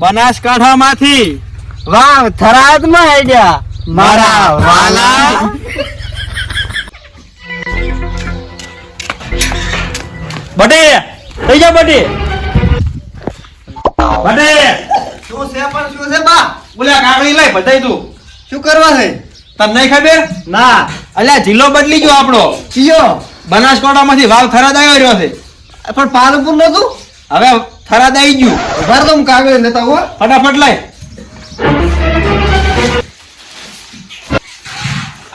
બનાસકાંઠામાંથી વાવ થરાદમાં idea મારા વાલા. બટે થઈ જા બટે. બટે. શું છે પણ શું છે બા? બોલ્યા કાગળી લઈ બધાય તું. શું કરવા છે? તમને ખબર? ના અલ્યા જિલ્લો બદલી ગયો આપણો. કયો? બનાસકાંઠામાંથી વાવ થરાદ આવ્યો રહ્યો છે. પણ પાલનપુર નતું હવે થરાદ આવી ગયું. ઉભાર તો હું કાગળ લેતા હો. ફટાફટ લઈ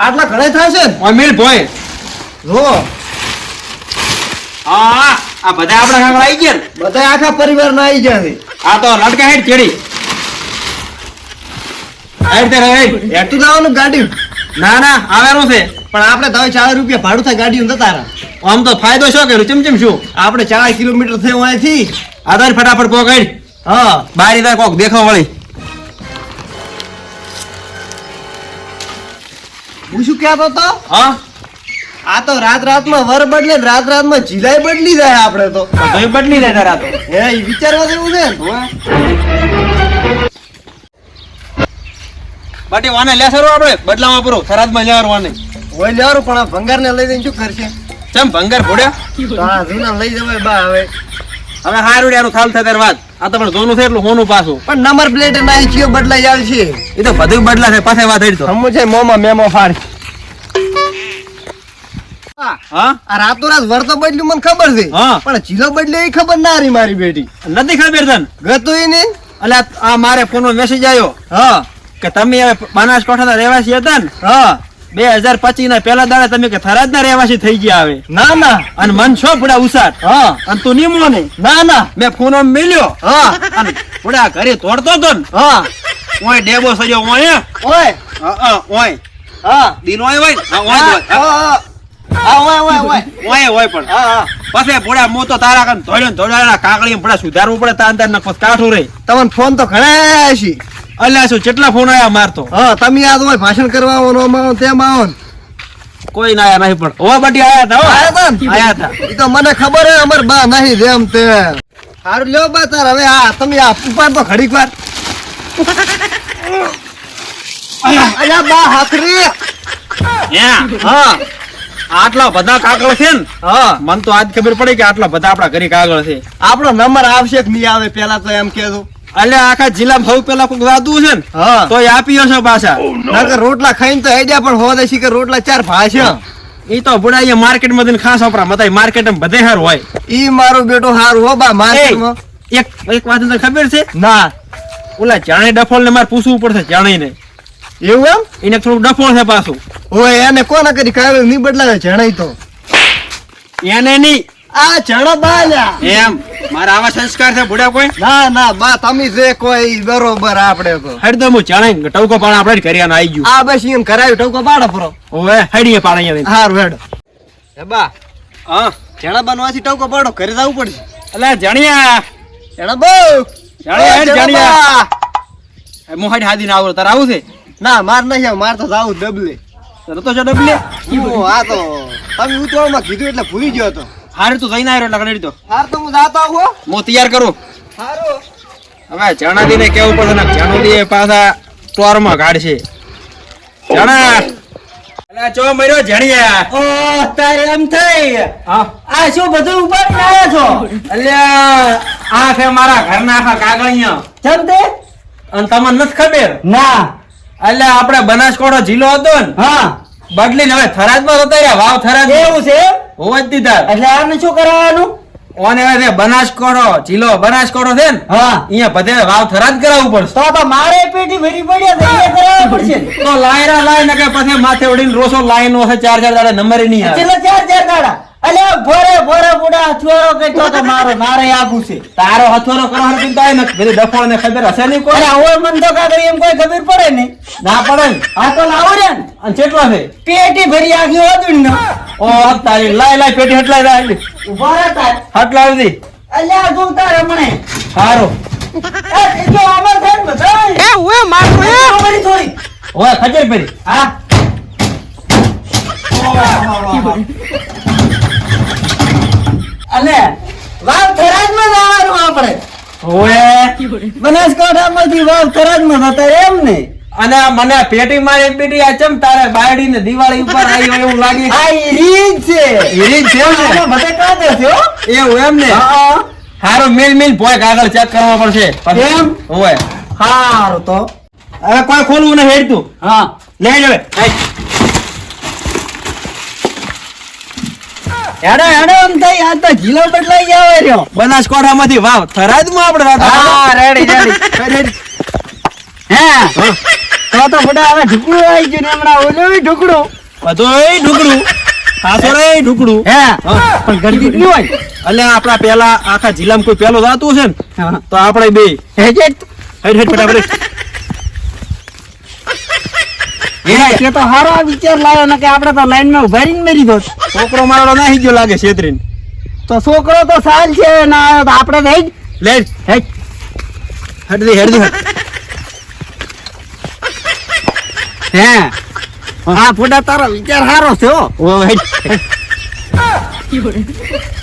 આટલા ઘણા થશે અમીર ભાઈ જો. હા આ બધા આપણા કાગળ આવી ગયા બધા આખા પરિવાર ના આવી ગયા આ તો લટકા હેડ ચડી. હેડ તે હેડ હેઠું લાવવાનું ગાડી ના ના આવેલું છે. પણ આપણે ચાર રૂપિયા ભાડું થાય ગાડી જતા આમ તો ફાયદો શું કર્યું? ચમ ચમ શું? આપણે ચાર કિલોમીટર થયું અહીંથી. આધાર ફટાફટ પોકાડ હા બારી તાર કોક દેખો વળી. હું શું કહેતો તો હા? આ તો રાત રાતમાં વર બદલે ને રાત રાતમાં જીલાઈ બદલી જાય આપણે તો. તો બદલી જાય તારા તો. હે ઈ વિચારવા જેવું છે બાટી વાને લેસરો આપણે? બદલામાં પૂરો. થરાદમાં લેવાનું વાને. હોય લેવાનું પણ આ ભંગારને લઈ જઈને શું કરશે? ચમ ભંગાર ભોડ્યા તો આ લઈ જવાય બા હવે. હવે હારું થાલ થાય વાત. આ તો પણ જોનું છે એટલું હોનું પાછું. પણ નંબર પ્લેટ ના ચિયો બદલાઈ આવશે એ તો બધું બદલા છે પાછા વાત હેડ તો હમું છે મોમાં મેમો ફાડ. હા. આ રાતો રાત વર બદલ્યું મને ખબર છે. હા. પણ જીલો બદલે એ ખબર ના રહી મારી બેટી. નથી ખબર તને? ગતું ઈ નહીં એટલે આ મારે ફોનમાં મેસેજ આવ્યો હા. કે તમે હવે બનાસકાંઠાના રહેવાસી હતા ને? હા. બે હજાર પચીસ ના પેલા દાડે તમે કે થરાદના રહેવાસી થઈ ગયા આવે ના ના. અને મન છો પૂરા ઉસાટ હા. અને તું નીમો ને ના. ના મેં ફોન મેલ્યો. હા. અને પૂરા ઘરે તોડતો તો ને? હા. ઓય ડેબો સજો ઓય ઓય. હા, ઓય. હા. દિન ઓય હોય હા, ઓય હા, હા, ઓય, ઓય, ઓય. ઓય પણ. હા, હા. પછી પુડા મો તો તારા કન ધોળ્યો ને ધોળ્યા કાકડી પુડા સુધારવું પડે તાર અંદર નખો કાઠું રે તમને ફોન તો ઘણા છે અલ્યા શું કેટલા ફોન આયા મારતો? હા તમે યાદ હોય ભાષણ કરવા આવો આવો તેમ આવો કોઈ ના આયા નહીં પણ ઓવા બટી આયા હતા આયા તા આયા હતા ઈ તો મને ખબર હે અમાર બા નહીં જેમ તે. હારું લ્યો બા તાર હવે આ તમે આ ઉપર તો ઘડીક વાર. અલ્યા બા હાકરી. હા. આટલા બધા કાગળ છે ને? હા. મન તો આજ ખબર પડી કે આટલા બધા આપણા ઘરે કાગળ છે. આપણો નંબર આવશે કે નહીં આવે પેલા તો એમ કેજો અલ્યા આખા જિલ્લામાં સૌ પેલા કોઈક વાદું છે ને તો એ આપી હશે પાછા. નકર રોટલા ખાઈને તો હેડ્યા પણ હોવા દેશી કે રોટલા ચાર ભાશે ઈ તો બુડા અહીંયા માર્કેટમાંથી ખાસ વાપરા મતાય માર્કેટ બધે હાર હોય. ઈ મારો બેટો હારું હો બા માર્કેટમાં એક એક વાત તને ખબર છે? ના. ઓલા જાણે ડફોલ ને મારે પૂછવું પડશે જાણે ને એવું એમ? એને થોડું ડફોળ છે પાછું. ઓય એને કોના કરી કાગળ નહીં બદલાવે જણાય તો. એને નહીં. આ જણા બા એમ. મારા આવા સંસ્કાર છે બુડા કોઈ? ના ના બા તમે જે કોઈ બરોબર આપણે તો. હેડ તો હું જાણે ટવકો પાણ આપણે જ કર્યા આવી ગયું. આ બસ એમ કરાયું ટોકો પાડો પરો. ઓવે હેડીએ પાડ અહીંયા હારું હેડ. એ બા હા? જણા બનવાથી ટવકો પાડો ઘરે જવું પડશે. એટલે જાણ્યા. જણા બહુ. જાણ્યા હેડ જણા જાણ્યા. બા. હાદી ના આવો તારે આવું છે? ના માર નહીં આવે, માર તો જાવું ડબલે. તને તો છે ડબલે? હું આ તો તમે ઉતવાળમાં કીધું એટલે ભૂલી ગયો તો. હારે તું જઈને આવ્યો લગડી તો હાર તો હું જાતો હું. હું તૈયાર કરું. હારું. હવે જણાદી ને કેવું પડશે ને જણાદી પાછા ટોરમાં કાઢશે. જણા. અલા ચો મર્યો જણિયા ઓ તારે એમ થઈ. આ શું બધું ઉપર આવ્યા છો? અલ્યા આ છે મારા ઘરના આખા કાગળિયા. જમ તે? અને તમને નથી ખબર? ના. એટલે આપણે બનાસકોડો જિલ્લો હતો ને. હા. બદલીને હવે થરાદમાં જતા રહ્યા વાવ થરાદ. એવું છે? હોવા જ દીધા. એટલે આને શું કરાવવાનું ઓને હવે છે બનાસકાંઠો જિલ્લો છે ને હા. અહીંયા બધે વાવ થરાદ કરાવવું પડશે. તો તો મારે પેટી ભરી પડ્યા તો એ કરાવવા પડશે. તો લાયરા લાય ને પછી માથે ઉડીને રોસો લાઈન છે ચાર ચાર દાડા નંબર નહીં આવે. છેલ્લા ચાર ચાર દાડા. અલે ભોરે ભોરે બુડા અથવારો કઈ તો મારો મારે આબુ છે. તારો હથવારો કરો હર ચિંતા નથી. બધી ડફોળ ને ખબર હશે નહીં કોઈ? મન તો કાગળ એમ કોઈ ખબર પડે નહીં. ના પડે આ તો લાવો ને. અને કેટલો છે? પેટી ભરી આખી હોતું ને ઓ તારી લાય લાય પેટી હટલાય લાય ઊભા રહેતા હટલાવી દી અલ્યા તું તારે મને જ એ જો આમાં થાય ને એ ઓએ મારો એ. અમારી થોડી. ઓય ખજર પેરી હા. અલે વાવ થરાજમાં જવાનું આપણે. ઓએ બનાસકાંઠામાંથી વાવ થરાદમાં થતા એમ ને? અને મને પેટી મારી પેટી આ ચમ તારે બાયડી ને દિવાળી ઉપર આવી હોય એવું લાગે? આ રીત છે. હીરી છે ને? બધે કાઢે છે એવું એમ ને? હારો મિલ મિલ પોય કાગળ ચેક કરવા પડશે. એમ? ઓય હારો તો. હવે કોઈ ખોલવું નહીં હેડતું હા. લઈ જવે હેડો હેડો એમ થઈ આ તો જિલ્લો બદલાઈ ગયા રહ્યો. બનાસકાંઠામાંથી. વાવ થરાદમાં આપણે રાતા હા. હે. તો તો બધા હવે ઢુકડું આવી ગયું હમણાં ઓલો ઢુકડું. ખાસો રે ઢુકડું. હે પણ ગરદી કેટલી હોય? એટલે આપણા પેલા આખા જિલ્લામાં કોઈ પેલો જાતું છે ને તો આપણે બે. ફટાફટ એ તે હારો વિચાર લાવ્યો ને કે આપણે તો લાઈનમાં ઊભા રહીને મરી દો. છોકરો મારો નાહી ગયો લાગે છેતરીને. તો છોકરો તો સાલ છે ના આપણે હેજ લે. હેજ હેડ દે હેડ દે હેડ. હે? હા ફોટા તારો વિચાર સારો થયો